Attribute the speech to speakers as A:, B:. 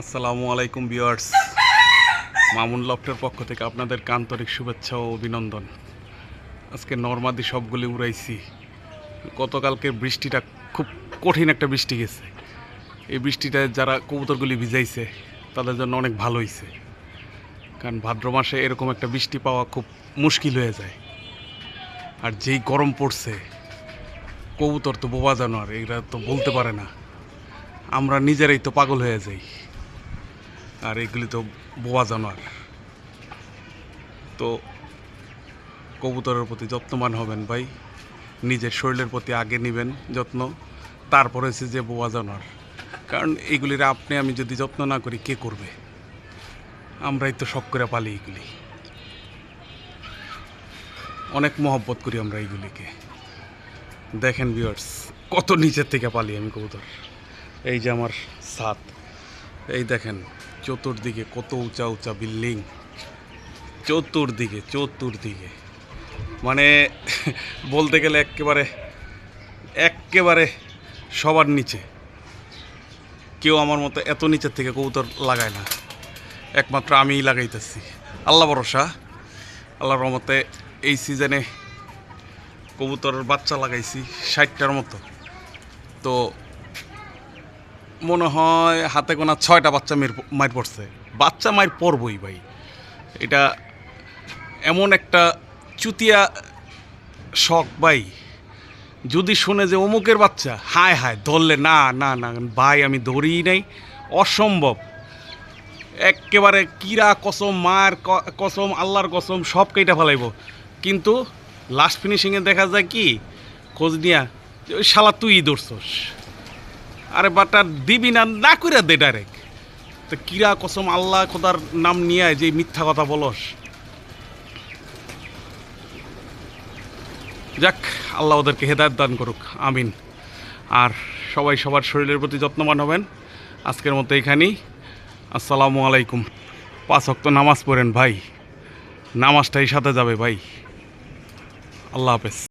A: আসসালামু আলাইকুম ভিউয়ার্স। মামুন লফটের পক্ষ থেকে আপনাদের আন্তরিক শুভেচ্ছা ও অভিনন্দন। আজকে নর্মাদি সবগুলি উড়াইছি। গতকালকে বৃষ্টিটা খুব কঠিন একটা বৃষ্টি গেছে। এই বৃষ্টিটায় যারা কবুতরগুলি ভিজাইছে, তাদের জন্য অনেক ভালো হয়েছে কারণ ভাদ্র মাসে এরকম একটা বৃষ্টি পাওয়া খুব মুশকিল হয়ে যায়। আর যেই গরম পড়ছে, কবুতর তো বোবা জানোয়ার, এরা তো বলতে পারে না। আমরা নিজেরাই তো পাগল হয়ে যাই। আর এগুলি তো বোয়া জানোয়ার। তো কবুতরের প্রতি যত্নবান হবেন ভাই, নিজের শরীরের প্রতি আগে নেবেন যত্ন, তারপরে হচ্ছে যে বোয়া জানোয়ার। কারণ এগুলির আপনি আমি যদি যত্ন না করি, কে করবে? আমরাই তো শখ করে পালি এগুলি। অনেক মহব্বত করি আমরা এইগুলিকে দেখেন ভিউয়ার্স কত নিচের থেকে পালি আমি কবুতর। এই যে আমার সাত, এই দেখেন চতুর্দিকে কত উঁচা উঁচা বিল্ডিং। চতুর্দিকে চতুর্দিকে। মানে বলতে গেলে একেবারে একেবারে সবার নিচে। কেউ আমার মতো এত নিচের থেকে কবুতর লাগায় না। একমাত্র আমিই লাগাইতেছি। আল্লাহ ভরসা। আল্লাহর রহমতে এই সিজনে কবুতরের বাচ্চা লাগাইছি ষাটটার মতো। তো মনে হয় হাতে গোনা ছয়টা বাচ্চা মেয়ের মায়ের পড়ছে। বাচ্চা মায়ের পড়বই ভাই। এটা এমন একটা চুতিয়া শখ ভাই। যদি শুনে যে অমুকের বাচ্চা, হায় হায়, ধরলে না না না, ভাই, আমি ধরি নাই। অসম্ভব। একেবারে কিরা কসম, মার কসম, আল্লাহর কসম, সব কেটে ফেলাইব। কিন্তু লাস্ট ফিনিশিংয়ে দেখা যায় কি, খোঁজ নিয়া, ওই শালা তুই ধরছস। আরে বাটা দিবি না না করে দে ডাইরেক্ট তো কিরা কসম আল্লাহ খোদার নাম নিয়ে যে মিথ্যা কথা বলস। যাক, আল্লাহ ওদেরকে হেদায়ত দান করুক, আমিন। আর সবাই সবার শরীরের প্রতি যত্নবান হবেন। আজকের মতো এখানেই। আসসালামু আলাইকুম। পাঁচ অক্ত নামাজ পড়েন ভাই। নামাজটাই সাথে যাবে ভাই। আল্লাহ হাফেজ।